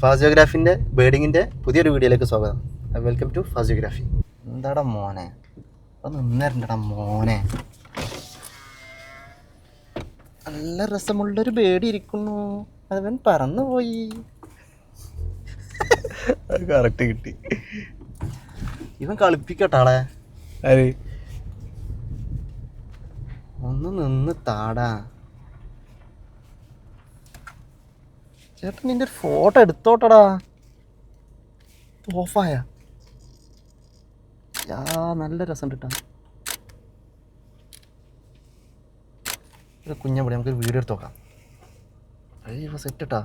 ഫാസിയോഗ്രാഫിന്റെ ബേഡിങ്ങിന്റെ പുതിയൊരു വീഡിയോയിലേക്ക് സ്വാഗതം. വെൽക്കം ടു ഫാസിയോഗ്രാഫി. എന്താടാ മോനെ? നിന്നേരണ്ടടാ മോനെ. നല്ല രസമുള്ളൊരു ബേഡി ഇരിക്കുന്നു. അവൻ പറന്നുപോയി. കറക്റ്റ് കിട്ടി. ഇവൻ കളിപ്പിക്കട്ടാളെ ഒന്ന് നിന്ന് താടാ. ചേട്ടൻ നിന്റെ ഒരു ഫോട്ടോ എടുത്തോട്ടടാ. ഓഫായ യാ നല്ല രസം കിട്ടാ ഒരു കുഞ്ഞ പൊടി നമുക്കൊരു വീഡിയോ എടുത്ത് നോക്കാം. അയ്യോ സെറ്റ് ഇട്ടാ.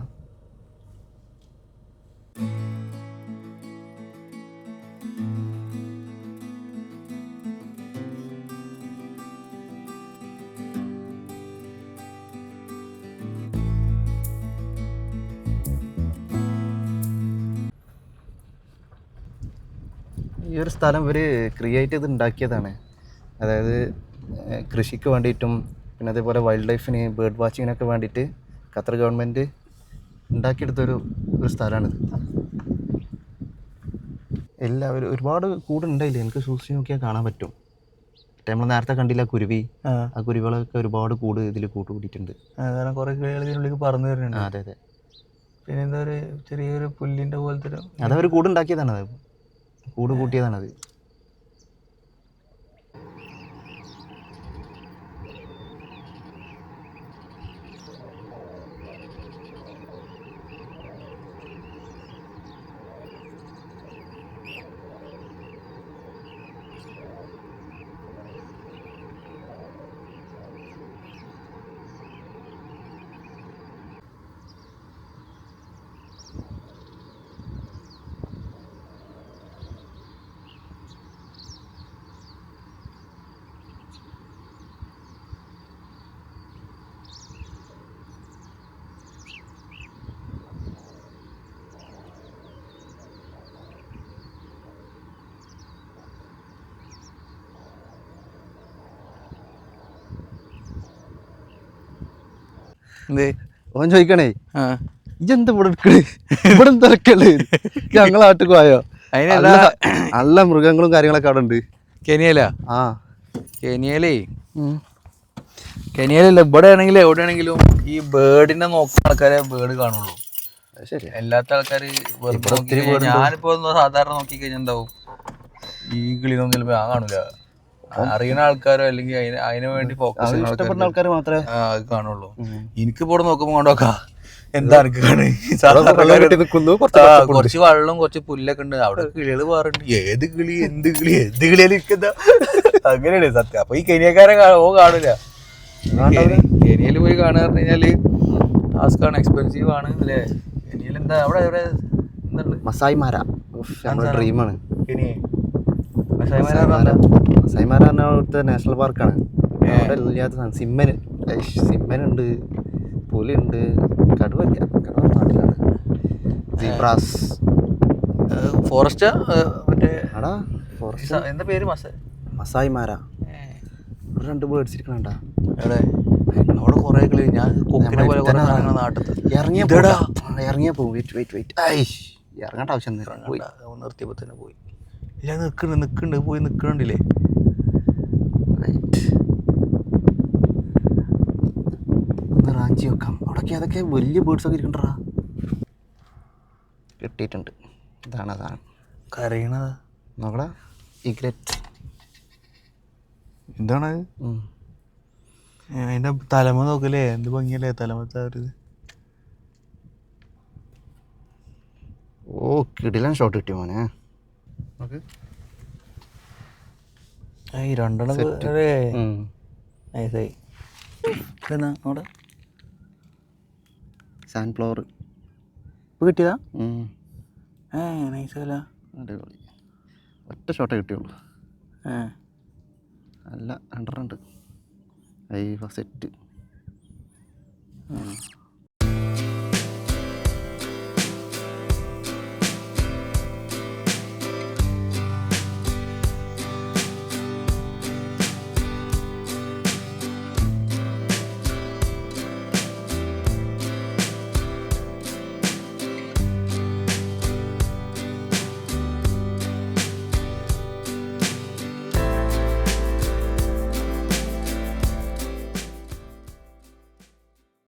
ഈ ഒരു സ്ഥലം ഇവർ ക്രിയേറ്റ് ചെയ്ത് ഉണ്ടാക്കിയതാണ്. അതായത് കൃഷിക്ക് വേണ്ടിയിട്ടും പിന്നെ അതേപോലെ വൈൽഡ് ലൈഫിന് ബേർഡ് വാച്ചിങ്ങിനൊക്കെ വേണ്ടിയിട്ട് ഖത്തർ ഗവൺമെന്റ് ഉണ്ടാക്കിയെടുത്തൊരു ഒരു സ്ഥലമാണിത്. എല്ലാവരും ഒരുപാട് കൂടുണ്ടായില്ലേ എനിക്ക് സൂക്ഷിച്ച് നോക്കിയാൽ കാണാൻ പറ്റും. നമ്മൾ നേരത്തെ കണ്ടില്ല കുരുവി. ആ. കുരുവികളൊക്കെ ഒരുപാട് കൂട് ഇതിൽ കൂട്ടുകൂടിയിട്ടുണ്ട്. കാരണം കുറേ കിളികൾ ഇതിനുള്ളിൽ പറന്നു തരുന്നുണ്ട് വരുന്നുണ്ട് അതെ അതെ. പിന്നെ എന്താ ഒരു ചെറിയൊരു പുല്ലിന്റെ പോലത്തെ ഒരു അതവർ കൂടുണ്ടാക്കിയതാണ് അത് കൂട് കൂട്ടിയതാണത്. എന്തേ? ഓൻ ചോദിക്കണേ ആ. ഇജെന്ത് ഇവിടെ എടുക്കണേ ഇവിടെ എന്തൊക്കെയുള്ളത് ഞങ്ങളെ നാട്ടിൽ പോയോ? അതിനല്ല നല്ല മൃഗങ്ങളും കാര്യങ്ങളൊക്കെ അവിടെ ഉണ്ട്. കെനിയല? ആ. കെനിയലേ? കെനിയലല്ല ഇവിടെ ആണെങ്കിലും എവിടെയാണെങ്കിലും ഈ ബേർഡിനെ നോക്കുന്ന ആൾക്കാരെ ബേർഡ് കാണുള്ളൂ. ശരി. അല്ലാത്ത ആൾക്കാർ ഞാനിപ്പോ സാധാരണ നോക്കി കഴിഞ്ഞാൽ എന്താവും? ഈ കിളിനൊന്നും ചിലപ്പോ ഞാൻ കാണൂല. അറിയുന്ന ആൾക്കാരോ അല്ലെങ്കിൽ അതിന് വേണ്ടി ഫോക്കസ് ഇഷ്ടപ്പെടുന്ന ആൾക്കാർ മാത്രമേ കാണുള്ളൂ. എനിക്ക് ഇവിടെ നോക്കുമ്പോ കൊണ്ടോക്കാം എന്താ കുറച്ച് വെള്ളം കുറച്ച് പുല്ലൊക്കെ ഉണ്ട്. അവിടെ കിളികൾ പാറുണ്ട്. ഏത് കിളി എന്ത് കിളി എന്ത് കിളിയാലും ഇരിക്കുന്ന? അങ്ങനെയാണ് സത്യം. അപ്പൊ ഈ കെനിയക്കാരെ ഓ കാണൂല കെനിയയിൽ പോയി കാണുക പറഞ്ഞു കഴിഞ്ഞാൽ ടാസ്ക് ആണ് എക്സ്പെൻസീവ് ആണ് അല്ലേ? കെനിയയിൽ എന്താ അവിടെ എവിടെ മസായിമാര. ഡ്രീമാണ് കെനിയ. മസായിമാര പറഞ്ഞ അവിടുത്തെ നാഷണൽ പാർക്കാണ്. അവിടെ ഇല്ലാത്ത സിമ്മന്. സിമ്മനുണ്ട്. പുലിയുണ്ട്. കടുവല്ല. കടുവ നാട്ടിലാണ്. സീബ്രാസ് ഫോറസ്റ്റ് മറ്റേ ആടാ ഫോറസ്റ്റ്. എന്താ പേര് മസ മസായിമാര ഇവിടെ രണ്ട് ബേർഡ്സ് അടിച്ചിരിക്കണണ്ടാ എവിടെ? അവിടെ കുറേ കളി ഞാൻ കൊക്കിനെ പോലെ കുറെ സാധനങ്ങൾ നാട്ടത്ത്. ഇറങ്ങിയ ഇതെടാ. ഇറങ്ങിയ പോകും വെയിറ്റ് വെയിറ്റ് വെയിറ്റ് ഇറങ്ങേണ്ട ആവശ്യം നിർത്തിയപ്പോൾ തന്നെ പോയി. ഇല്ല നിൽക്കുന്നുണ്ട് നിക്കണ്ട് പോയി നിക്കണ്ടില്ലേ ഒന്ന് വെക്കാം അവിടെയൊക്കെ അതൊക്കെ വലിയ ബേർഡ്സൊക്കെ ഇരിക്കണ്ടടാ. കിട്ടിയിട്ടുണ്ട്. ഇതാണ് അതാണ് കരയണതാ? നോക്കടാ. ഇഗ്രറ്റ് എന്താണ്? അതിന്റെ തലമ നോക്കല്ലേ? എന്ത് ഭംഗിയല്ലേ തലമത്തെ ഒരു ഓ കിടിലൻ ഷോട്ട് കിട്ടി മോനെ. രണ്ടെണ്ണം. നൈസായി അവിടെ? സൺഫ്ലവർ ഇപ്പോൾ കിട്ടിയതാ. ഏ നൈസല്ല അടിപൊളി. ഒറ്റ ഷോട്ടേ കിട്ടിയുള്ളൂ. ഏ. അല്ല രണ്ടെണ്ണം ഉണ്ട് ഐ സെറ്റ്